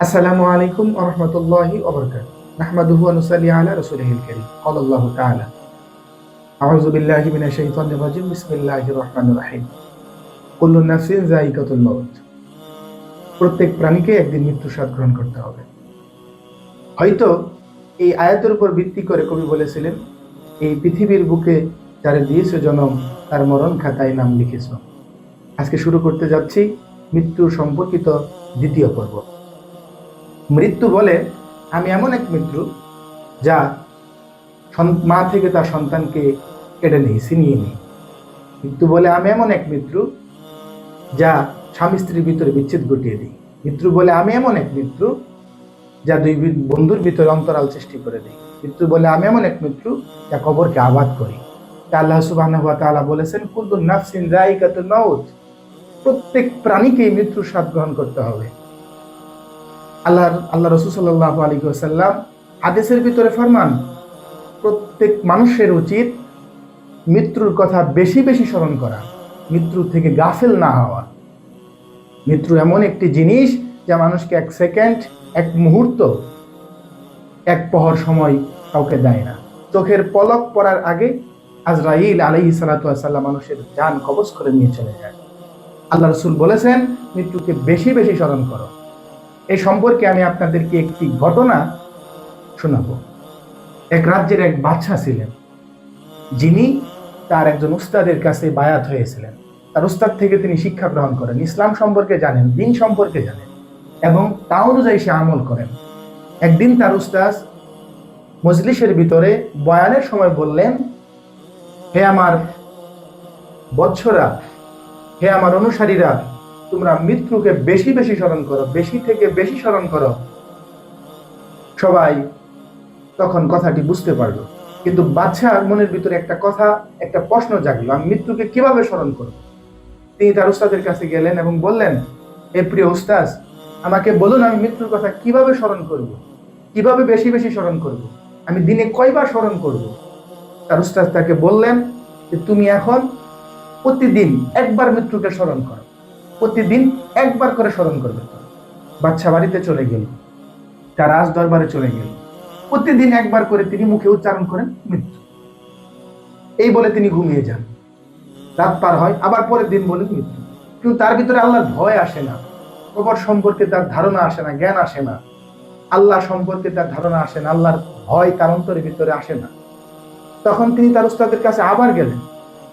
আসসালামু আলাইকুম ওয়া রাহমাতুল্লাহি ওয়া বারাকাতুহু নাহমাদুহু ওয়া নুসাল্লি আলা রাসূলিহিল কারীম قال الله تعالى أعوذ بالله من الشيطان الرجيم بسم الله الرحمن الرحيم كل نفس ذائقة الموت প্রত্যেক প্রাণীকে একদিন মৃত্যু স্বাদ গ্রহণ করতে হবে হয়তো এই আয়াতের উপর ভিত্তি করে কবি বলেছিলেন এই পৃথিবীর বুকে যারা দিয়েছে জনম তার মরণ খাতায় নাম লিখেছ আজকে শুরু করতে যাচ্ছি মৃত্যু সম্পর্কিত দ্বিতীয় পর্ব মৃত্যু বলে আমি এমন এক মৃত্যু যা মা থেকে তার সন্তানকে কেড়ে নেই ছিনিয়ে নেই মৃত্যু বলে আমি এমন এক মৃত্যু যা স্বামী স্ত্রীর ভিতরে বিচ্ছেদ ঘটিয়ে দিই। মৃত্যু বলে আমি এমন এক মৃত্যু যা দুই বন্ধুর ভিতরে অন্তরাল সৃষ্টি করে দিই। মৃত্যু বলে আমি এমন এক মৃত্যু যা কবরকে আবাদ করি। তা আল্লাহ তাআলা বলেছেন কুল্লু নাফসিন যায়িকাতুল মাউত। প্রত্যেক প্রাণীকেই মৃত্যুর স্বাদ গ্রহণ করতে হবে। আল্লাহ আল্লাহ রসুল সাল্লাহ আলী সাল্লাম হাদিসের ভিতরে ফরমান, প্রত্যেক মানুষের উচিত মৃত্যুর কথা বেশি বেশি স্মরণ করা, মৃত্যু থেকে গাফেল না হওয়া। মৃত্যু এমন একটি জিনিস যা মানুষকে এক সেকেন্ড, এক মুহূর্ত, এক পহর সময় কাউকে দেয় না। চোখের পলক পড়ার আগে আজরাইল আলাইহি সাল্লাম মানুষের যান কবজ করে নিয়ে চলে যায়। আল্লাহ রসুল বলেছেন, মৃত্যুকে বেশি বেশি স্মরণ করো। এই সম্পর্কে আমি আপনাদেরকে একটি ঘটনা শোনাবো। এক রাজ্যের এক বাদশা ছিলেন। যিনি তার একজন উস্তাদের কাছে বায়াত হয়েছিলেন। তার উস্তাদ থেকে তিনি শিক্ষা গ্রহণ করেন, ইসলাম সম্পর্কে জানেন, দিন সম্পর্কে জানেন এবং তা অনুযায়ী সে আমল করেন। একদিন তার উস্তাদ মজলিসের ভিতরে বয়ানের সময় বললেন, হে আমার বৎসরা, হে আমার অনুসারীরা তোমরা মৃত্যুকে বেশি বেশি স্মরণ করো, বেশি থেকে বেশি স্মরণ করো। সবাই তখন কথাটি বুঝতে পারল। কিন্তু বাদশার মনের ভিতরে একটা কথা, একটা প্রশ্ন জাগলো, আমি মৃত্যুকে কীভাবে স্মরণ করব? তিনি তার উস্তাদের কাছে গেলেন এবং বললেন এ প্রিয় উস্তাদ, আমাকে বলুন আমি মৃত্যুর কথা কীভাবে স্মরণ করব? কীভাবে বেশি বেশি স্মরণ করব? আমি দিনে কয়বার স্মরণ করব? তার উস্তাদ তাকে বললেন যে, তুমি এখন প্রতিদিন একবার মৃত্যুকে স্মরণ করো। প্রতিদিন একবার করে স্মরণ করবে। বাচ্চা বাড়িতে চলে গেল, তার রাজ দরবারে চলে গেল। প্রতিদিন একবার করে তিনি মুখে উচ্চারণ করেন, মৃত্যু। এই বলে তিনি ঘুমিয়ে যান। রাত পার হয়, আবার পরের দিন বলে মৃত্যু। কিন্তু তার ভিতরে আল্লাহর ভয় আসে না। কবর সম্পর্কে তার ধারণা আসে না, জ্ঞান আসে না। আল্লাহ সম্পর্কে তার ধারণা আসে না, আল্লাহর ভয় তার অন্তরের ভিতরে আসে না। তখন তিনি তার উস্তাদের কাছে আবার গেলেন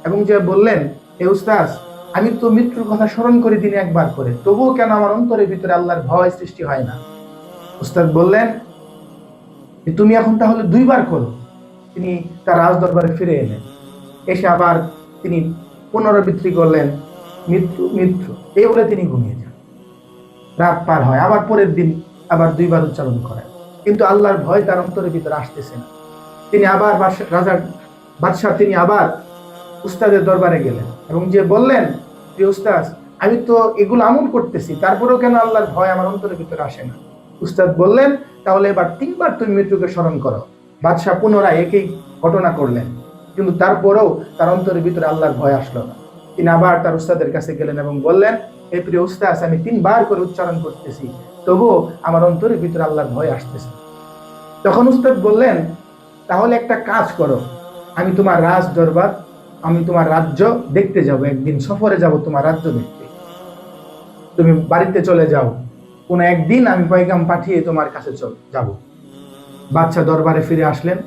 এবং যে বললেন, এ উস্তাদ আমি তো মৃত্যুর কথা স্মরণ করি দিনে একবার করে। তবুও কেন আমার অন্তরের ভিতরে আল্লাহর ভয় সৃষ্টি হয় না? উস্তাদ বললেন তুমি এখন তাহলে দুইবার করো। তিনি তার রাজ দরবারে ফিরে এলেন। এসে আবার তিনি পুনরাবৃত্তি করলেন, মৃত্যু মৃত্যু। এই বলে তিনি ঘুমিয়ে যান। রাত পার হয়, আবার পরের দিন আবার দুইবার উচ্চারণ করেন। কিন্তু আল্লাহর ভয় তার অন্তরের ভিতরে আসতেছে না। তিনি আবার রাজার বাদশাহ, তিনি আবার উস্তাদের দরবারে গেলেন এবং যে বললেন যে উস্তাদ, আমি তো এগুলো আমল করতেছি, তারপরেও কেন আল্লাহর ভয় আমার অন্তরের ভিতরে আসে না? উস্তাদ বললেন, তাহলে এবার তিনবার তুমি মৃত্যুকে স্মরণ করো। বাদশাহ পুনরায় একই ঘটনা করলেন, কিন্তু তারপরেও তার অন্তরের ভিতরে আল্লাহর ভয় আসলো না। তিনি আবার তার উস্তাদের কাছে গেলেন এবং বললেন এই প্রিয় উস্তাদ, আমি তিনবার করে উচ্চারণ করতেছি, তবুও আমার অন্তরের ভিতরে আল্লাহর ভয় আসতেছে তখন উস্তাদ বললেন, তাহলে একটা কাজ করো, আমি তোমার রাজ দরবার আমি তোমার রাজ্য দেখতে যাব, একদিন সফরে যাব তোমার রাজ্য দেখতে। তুমি বাড়িতে চলে যাও, কোন একদিন আমি পয়গাম পাঠিয়ে তোমার কাছে চল, যাব। বাচ্চা দরবারে ফিরে আসলেন।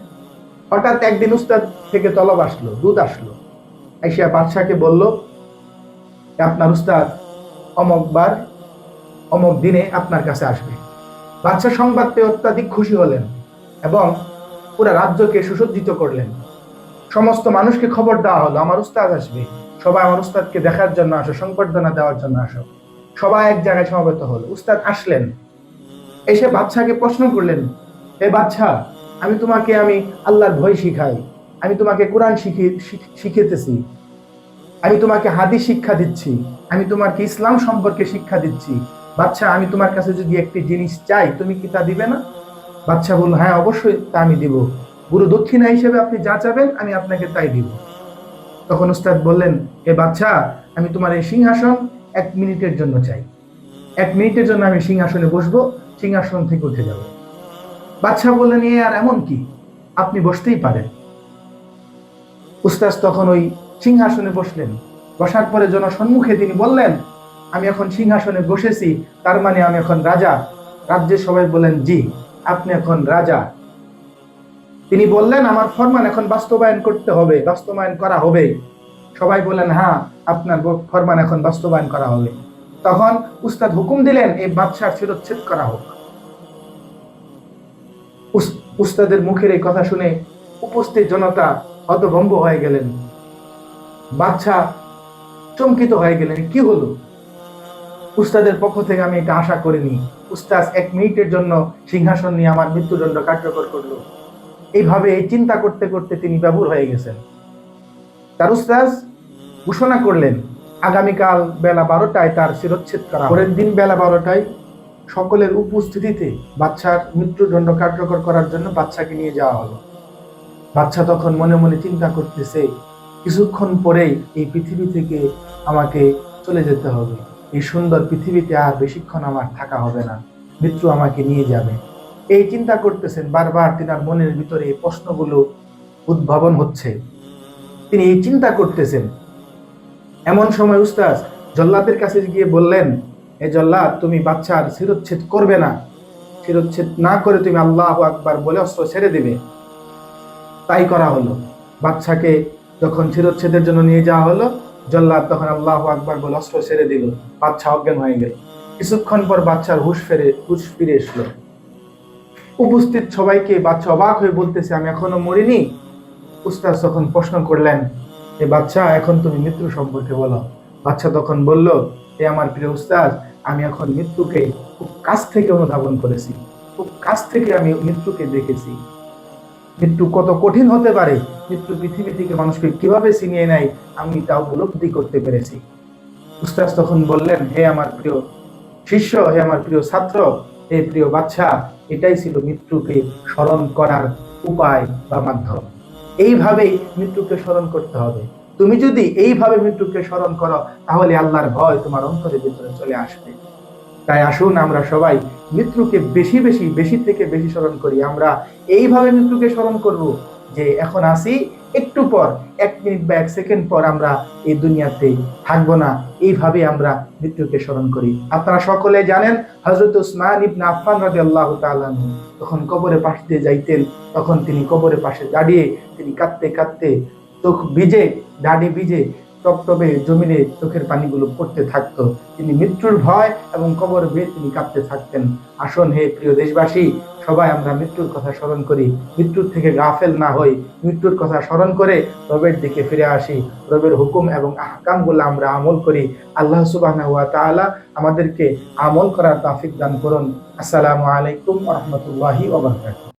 হঠাৎ একদিন উস্তাদ থেকে তলব আসলো, দুধ আসলো। আইসিয়া বাদশাকে বলল আপনার উস্তাদ, অমক বার, অমক দিনে আপনার কাছে আসবে। বাদশা সংবাদ পেয়ে অত্যাধিক খুশি হলেন এবং পুরা রাজ্যকে সুসজ্জিত করলেন। সমস্ত মানুষকে খবর দেওয়া হলো, আমার উস্তাদ আসবে। সবাই আমার উস্তাদকে দেখার জন্য আসো, সংবর্ধনা দেওয়ার জন্য আসো। সবাই এক জায়গায় সমবেত হলো। উস্তাদ আসলেন। এসে বাচ্চাকে প্রশ্ন করলেন, এ বাচ্চা আমি তোমাকে, আমি আল্লাহর ভয় শিখাই। আমি তোমাকে কোরআন শিখি শিখ- শিখিতেছি আমি তোমাকে হাদিস শিক্ষা দিচ্ছি। আমি তোমাকে ইসলাম সম্পর্কে শিক্ষা দিচ্ছি? বাচ্চা আমি তোমার কাছে যদি একটি জিনিস চাই, তুমি কি তা দিবে না? বাচ্চা বলল হ্যাঁ অবশ্যই তা আমি দিব। গুরু দক্ষিণা হিসেবে আপনি যা চাবেন, আমি আপনাকে তাই দিব। তখন উস্তাদ বললেন, এ বাচ্চা, আমি তোমার এই সিংহাসন এক মিনিটের জন্য চাই। এক মিনিটের জন্য আমি সিংহাসনে বসবো, সিংহাসন থেকে উঠে যাব। বাচ্চা বললেন, এ আর এমন কি? আপনি বসতেই পারেন। উস্তাদ তখন ওই সিংহাসনে বসলেন। বসার পরে জনসম্মুখে তিনি বললেন, আমি এখন সিংহাসনে বসেছি, তার মানে আমি এখন রাজা। রাজ্যের সবাই বলেন জি, আপনি এখন রাজা। তিনি বললেন, আমার ফরমান এখন বাস্তবায়ন করতে হবে, বাস্তবায়ন করা হবে। সবাই বললেন হ্যাঁ আপনার ফরমান এখন বাস্তবায়ন করা হবে। তখন উস্তাদ হুকুম দিলেন, এই বাদশার শিরচ্ছেদ করা হোক। উস্তাদের মুখের এই কথা শুনে উপস্থিত জনতা হতভম্ব হয়ে গেলেন। বাচ্চা চমকিত হয়ে গেলেন, কি হলো? উস্তাদের পক্ষ থেকে আমি এটা আশা করিনি। উস্তাদ এক মিনিটের জন্য সিংহাসন নিয়ে আমার মৃত্যুদণ্ড কার্যকর করল। এইভাবে এই চিন্তা করতে করতে তিনি ব্যবুর হয়ে গেছেন। তার উস্তাজ ঘোষণা করলেন, আগামীকাল বেলা বারোটায় তার শিরচ্ছেদ করা পরের দিন বেলা বারোটায় সকলের উপস্থিতিতে বাচ্চার মৃত্যুদণ্ড কার্যকর করার জন্য বাচ্চাকে নিয়ে যাওয়া হলো। বাচ্চা তখন মনে মনে চিন্তা করতেছে, কিছুক্ষণ পরেই এই পৃথিবী থেকে আমাকে চলে যেতে হবে। এই সুন্দর পৃথিবীতে আর বেশিক্ষণ আমার থাকা হবে না। মৃত্যু আমাকে নিয়ে যাবে। এই চিন্তা করতেছেন, বারবার তিনার মনের ভিতরে এই প্রশ্নগুলো উদ্ভাবন হচ্ছে। তিনি এই চিন্তা করতেছেন। এমন সময় উস্তাজ জল্লাদের কাছে গিয়ে বললেন, এ জল্লাদ, তুমি বাচ্চার শিরচ্ছেদ করবে না। শিরচ্ছেদ না করে তুমি আল্লাহ আকবার বলে অস্ত্র ছেড়ে দেবে। তাই করা হলো। বাচ্চাকে যখন শিরোচ্ছেদের জন্য নিয়ে যাওয়া হলো, জল্লাদ তখন আল্লাহ আকবার বলে অস্ত্র ছেড়ে দিল। বাচ্চা অজ্ঞান হয়ে গেল। কিছুক্ষণ পর বাচ্চার হুশ ফেরে, হুশ ফিরে এসলো। উপস্থিত সবাইকে বাচ্চা অবাক হয়ে বলতেছে, আমি এখনও মরিনি। উস্তাদ তখন প্রশ্ন করলেন, এ বাচ্চা, এখন তুমি মৃত্যু সম্পর্কে বলো। বাচ্চা তখন বলল, এ আমার প্রিয় উস্তাদ, আমি এখন মৃত্যুকে খুব কাছ থেকে অনুধাবন করেছি। খুব কাছ থেকে আমি মৃত্যুকে দেখেছি। মৃত্যু কত কঠিন হতে পারে? মৃত্যু পৃথিবী থেকে মানুষকে কীভাবে ছিনিয়ে নেয়? আমি তা উপলব্ধি করতে পেরেছি। উস্তাদ তখন বললেন, হে আমার প্রিয় শিষ্য, হে আমার প্রিয় ছাত্র হে প্রিয় বাচ্চা, এটাই ছিল মৃত্যুকে স্মরণ করার উপায় বা মাধ্যম। এইভাবেই মৃত্যুকে স্মরণ করতে হবে। তুমি যদি এইভাবে মৃত্যুকে স্মরণ করো, তাহলে আল্লাহর ভয় তোমার অন্তরের ভিতরে চলে আসবে। তাই আসুন আমরা সবাই মৃত্যুকে বেশি বেশি বেশি থেকে বেশি স্মরণ করি। আমরা এইভাবে মৃত্যুকে স্মরণ করব যে এখন আসি একটু পর, এক মিনিট বা এক সেকেন্ড পর আমরা এই দুনিয়াতে থাকব না। এইভাবে আমরা মৃত্যুকে স্মরণ করি। আপনারা সকলে জানেন হজরত উসমান ইবনা আফান রাজি আল্লাহ আনহু তখন কবরে পাশ দিয়ে যাইতেন, তখন তিনি কবরে পাশে দাঁড়িয়ে তিনি কাঁদতে কাঁদতে চোখ ভিজে দাঁড়িয়ে ভিজে টপটপে জমিনে চোখের পানিগুলো পড়তে থাকতো। তিনি মৃত্যুর ভয় এবং কবর বেয়ে তিনি কাঁদতে থাকতেন। আসুন হে প্রিয় দেশবাসী, সবাই আমরা মৃত্যুর কথা স্মরণ করি। মৃত্যুর থেকে গাফেল না হই। মৃত্যুর কথা স্মরণ করে রবের দিকে ফিরে আসি। রবের হুকুম এবং আহকামগুলো আমরা আমল করি। আল্লাহ সুবহানাহু ওয়া তাআলা আমাদেরকে আমল করার তাফিক দান করুন। আসসালামু আলাইকুম রাহমাতুল্লাহি ওয়া বারাকাতুহু।